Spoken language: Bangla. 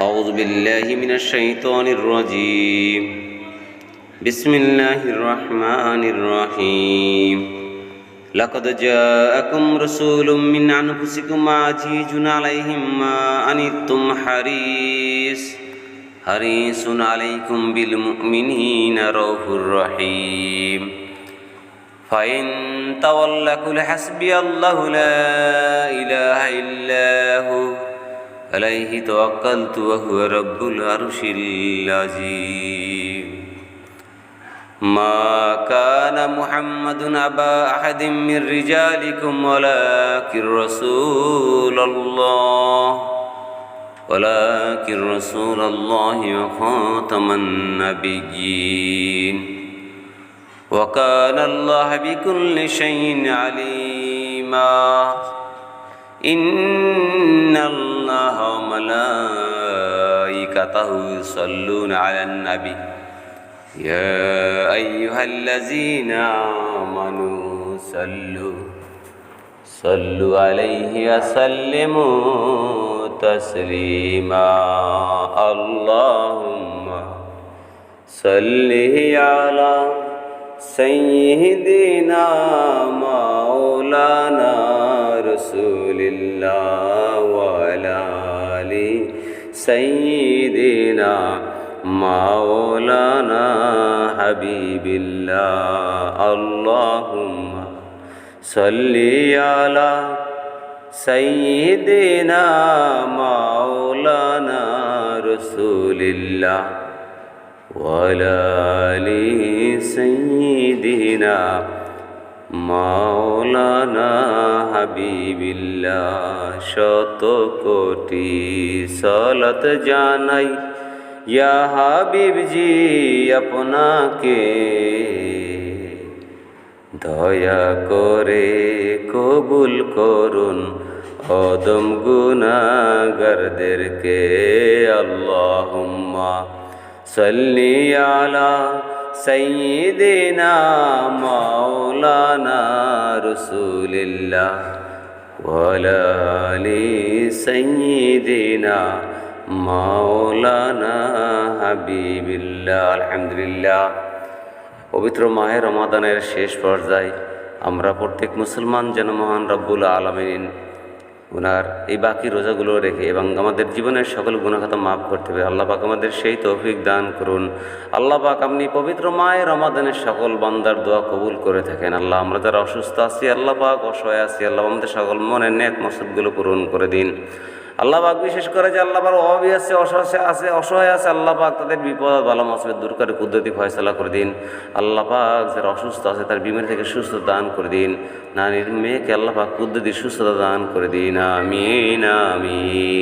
أعوذ بالله من الشيطان الرجيم بسم الله الرحمن الرحيم لقد جاءكم رسول من أنفسكم عزيز عليهم ما أنتم حريص حريص عليكم بالمؤمنين رؤوف رحيم فإن تولوا قل حسبي الله لا إله إلا هو عليه توكلت وهو رب العرش العظيم. ما كان محمد أبا أحد من رجالكم ولكن رسول الله ولكن رسول الله وخاتم النبيين. وكان الله بكل شيء عليما. إن الله وملائكته يصلون على النبي. يا أيها الذين آمنوا صلوا. صلوا عليه وسلموا تسليما. اللهم صل على سيدنا مولانا رسول الله. سيدنا مولانا حبيب الله. اللهم صل على سيدنا مولانا رسول الله وعلى آل سيدنا মাওলানা হাবিবিল্লাহ শত কোটি সলত জানাই। ইয়া হাবিবজি, আপনাকে দয়া করে কবুল করুন। অদম গুনাগারদেরকে আল্লাহুম্মা সাল্লি আলা সঈদিনা মৌলানা রসুলিল্লাহ ওলালি সঈদিনা মাওলানা হাবিবিল্লাহ আলহামদুলিল্লাহ পবিত্র মাহের রমাদানের শেষ পর্যায়ে আমরা প্রত্যেক মুসলমান যেন মহান রব্বুল আলমিন ওনার এই বাকি রোজাগুলো রেখে এবং আমাদের জীবনের সকল গুণাখাতা মাফ করতে হবে। আল্লাহ পাক আমাদের সেই তৌফিক দান করুন। আল্লাহ পাক আপনি পবিত্র মায়ের রমাদানের সকল বান্দার দোয়া কবুল করে থাকেন। আল্লাহ, আমরা যারা অসুস্থ আছি, আল্লাহ পাক অসহায় আছি, আল্লাহ আমাদের সকল মনের নেক মসুদগুলো পূরণ করে দিন। আল্লাহ পাক বিশেষ করে যে আল্লাহ পাক অভাবী আছে, অসহায় আছে অসহায় আছে, আল্লাহ পাক তাদের বিপদ বালা মাসবে দূর করে কুদরতি ফয়সলা করে দিন। আল্লাহ পাক যারা অসুস্থ আছে তার বিমের থেকে সুস্থ দান করে দিন। নারীর মেয়েকে আল্লাহ পাক কুদরতি সুস্থতা দান করে দিন। আমিন আমিন।